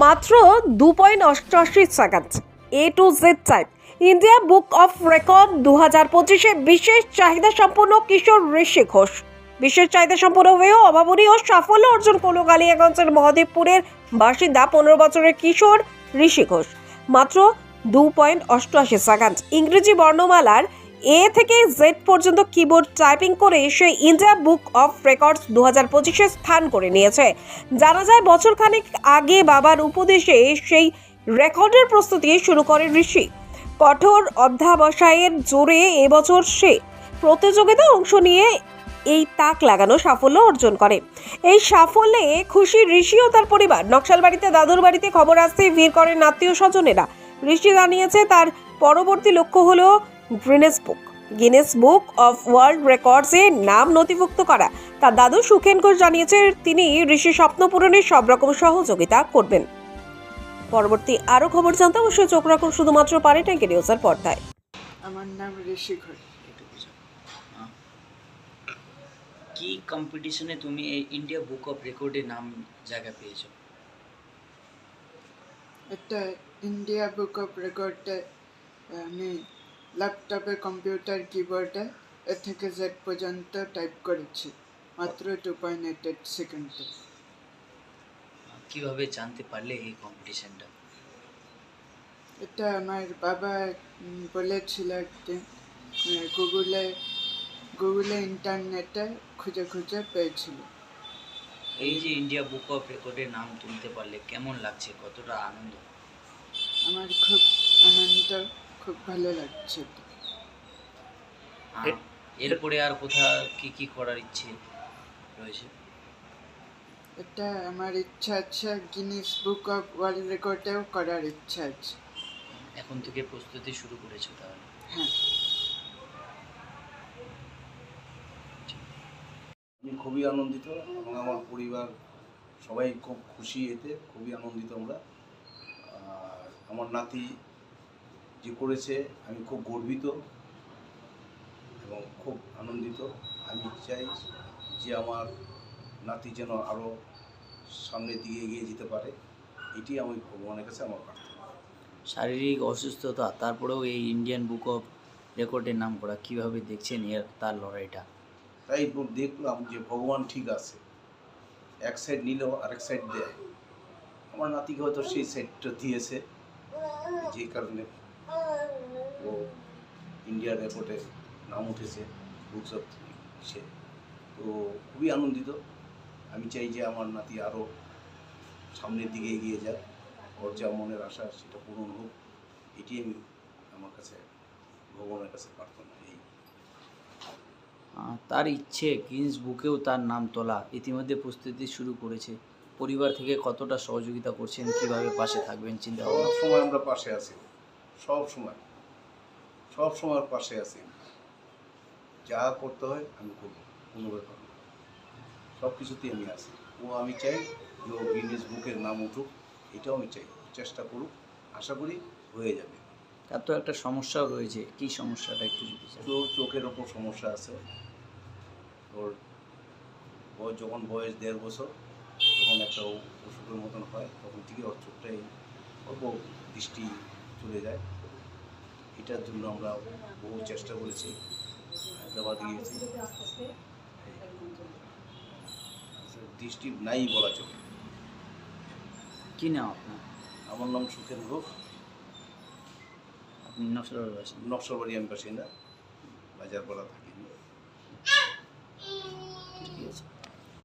মাত্র দু পয়েন্ট অষ্টআশি second A to Z type India book of record দু হাজার পঁচিশে বিশেষ চাহিদা সম্পন্ন কিশোর ঋষি ঘোষ। বিশেষ চাহিদা সম্পন্ন হয়েও অভাবনীয় সাফল্য অর্জন করল কালিয়াগঞ্জের মহাদেবপুরের বাসিন্দা পনেরো বছরের কিশোর ঋষি ঘোষ। মাত্র দু পয়েন্ট অষ্টআশি সেকেন্ড। ইংরেজি বর্ণমালার এ থেকে জেড পর্যন্ত কিবোর্ড টাইপিং করে সে ইন্ডিয়া বুক অফ রেকর্ডস দু হাজার পঁচিশে স্থান করে নিয়েছে। জানা যায় বছর খানেক আগে বাবার উপদেশে সেই রেকর্ডের প্রস্তুতি শুরু করে ঋষি। কঠোর অধ্যাবসায়ের জোরে এবছর সে প্রতিযোগিতা অংশ নিয়ে এই তাক লাগানো সাফল্য অর্জন করে। এই সাফল্যে খুশি ঋষি ও তার পরিবার। নকশালবাড়িতে, দাদুর বাড়িতে খবর আসতে ভিড় করেন আত্মীয় স্বজনেরা ঋষি জানিয়েছে, তার পরবর্তী লক্ষ্য হলো Guinness book. Guinness book of world রেকর্ডসে নাম নথিভুক্ত করা। তার দাদু সুখেন ঘোষ জানিয়েছে তিনি ঋষি স্বপ্ন পূরণে সব রকম সহযোগিতা করবেন। পরবর্তী আরও খবর জানতে অবশ্যই চোখ রাখুন শুধুমাত্র পারে ট্যাঙ্কি নিউজের পর্দায়। আমার নাম ঋষি ঘোষ। কি কম্পিটিশনে তুমি এই ইন্ডিয়া বুক অফ রেকর্ডে নাম জায়গা পেয়েছ? একটা ইন্ডিয়া বুক অফ রেকর্ডে আমি ল্যাপটপে কম্পিউটার কিবোর্ডে এ থেকে জেড পর্যন্ত টাইপ করেছি। মাত্র টু পয়েন্ট এইট এইট সেকেন্ডে কীভাবে জানতে পারলে এই কম্পিটিশনটা এটা আমার বাবা বলেছিল একদিন গুগলে গুগলে ইন্টারনেটে খুঁজে খুঁজে পেয়েছিল। এই যে ইন্ডিয়া বুক অফ রেকর্ডে নাম তুলতে পারলে কেমন লাগছে? কতটা আনন্দ? আমার খুব আনন্দ। খুব ভালো লাগছে। এরপরে আর কোথা কি কি করার ইচ্ছে রয়েছে? এটা আমার ইচ্ছা আছে গিনিস বুক অফ ওয়ার্ল্ড রেকর্ডেও করার ইচ্ছা আছে। এখন থেকে প্রস্তুতি শুরু করেছ তাহলে? হ্যাঁ। আমি খুবই আনন্দিত এবং আমার পরিবার সবাই খুব খুশি এতে খুবই আনন্দিত আমরা। আর আমার নাতি যে করেছে আমি খুব গর্বিত এবং খুব আনন্দিত। আমি চাই যে আমার নাতি যেন আরও সামনের দিকে এগিয়ে যেতে পারে। এটি আমি ভগবানের কাছে আমার প্রার্থনা। শারীরিক অসুস্থতা তারপরেও এই ইন্ডিয়ান বুক অফ রেকর্ডের নাম করা কীভাবে দেখছেন এর তার লড়াইটা? তাই দেখলাম যে ভগবান ঠিক আছে। এক সাইড নিলেও আরেক সাইড দেয়। আমার নাতিকে হয়তো সেই সাইডটা দিয়েছে যে কারণে ও ইন্ডিয়া রেকর্ডে নাম উঠেছে বুকস অফ সে। তো খুবই আনন্দিত। আমি চাই যে আমার নাতি আরও সামনের দিকে এগিয়ে যাক। ওর যা মনের আশা সেটা পূরণ হোক। এটি আমি আমার কাছে ভগবানের কাছে প্রার্থনা এই। তার ইচ্ছে গিন্স বুকেও তার নাম তোলা। ইতিমধ্যে প্রস্তুতি শুরু করেছে। পরিবার থেকে কতটা সহযোগিতা করছেন কীভাবে পাশে থাকবেন চিন্তা সব সময় আমরা পাশে আছি। সব সময় সব সময় পাশে আছি যা করতে হয় আমি করব কোনো ব্যাপার না। সব কিছুতেই আমি আছি। ও আমি চাই যে ও গিনেস বুকের নাম উঠুক এটাও আমি চাই। চেষ্টা করুক আশা করি হয়ে যাবে। তার তো একটা সমস্যাও রয়েছে। কি সমস্যাটা একটু যদি তো চোখের ওপর সমস্যা আছে। ওর বয়স যখন বয়স দেড় বছর তখন একটা ওষুধের মতন হয় তখন থেকে ওর চোখটাই অল্প দৃষ্টি চলে যায় এটার জন্য আমরা বহু চেষ্টা করেছি। হায়দ্রাবাদ গিয়েছি। দৃষ্টি নাই বলা চলে। কি নাম আপনার? আমার নাম সুখেন ঘোষ আপনি নকশালবাড়ি বাসিন্দা? নকশালবাড়ি আমি বাসিন্দা। বাজারপাড়া থাকি।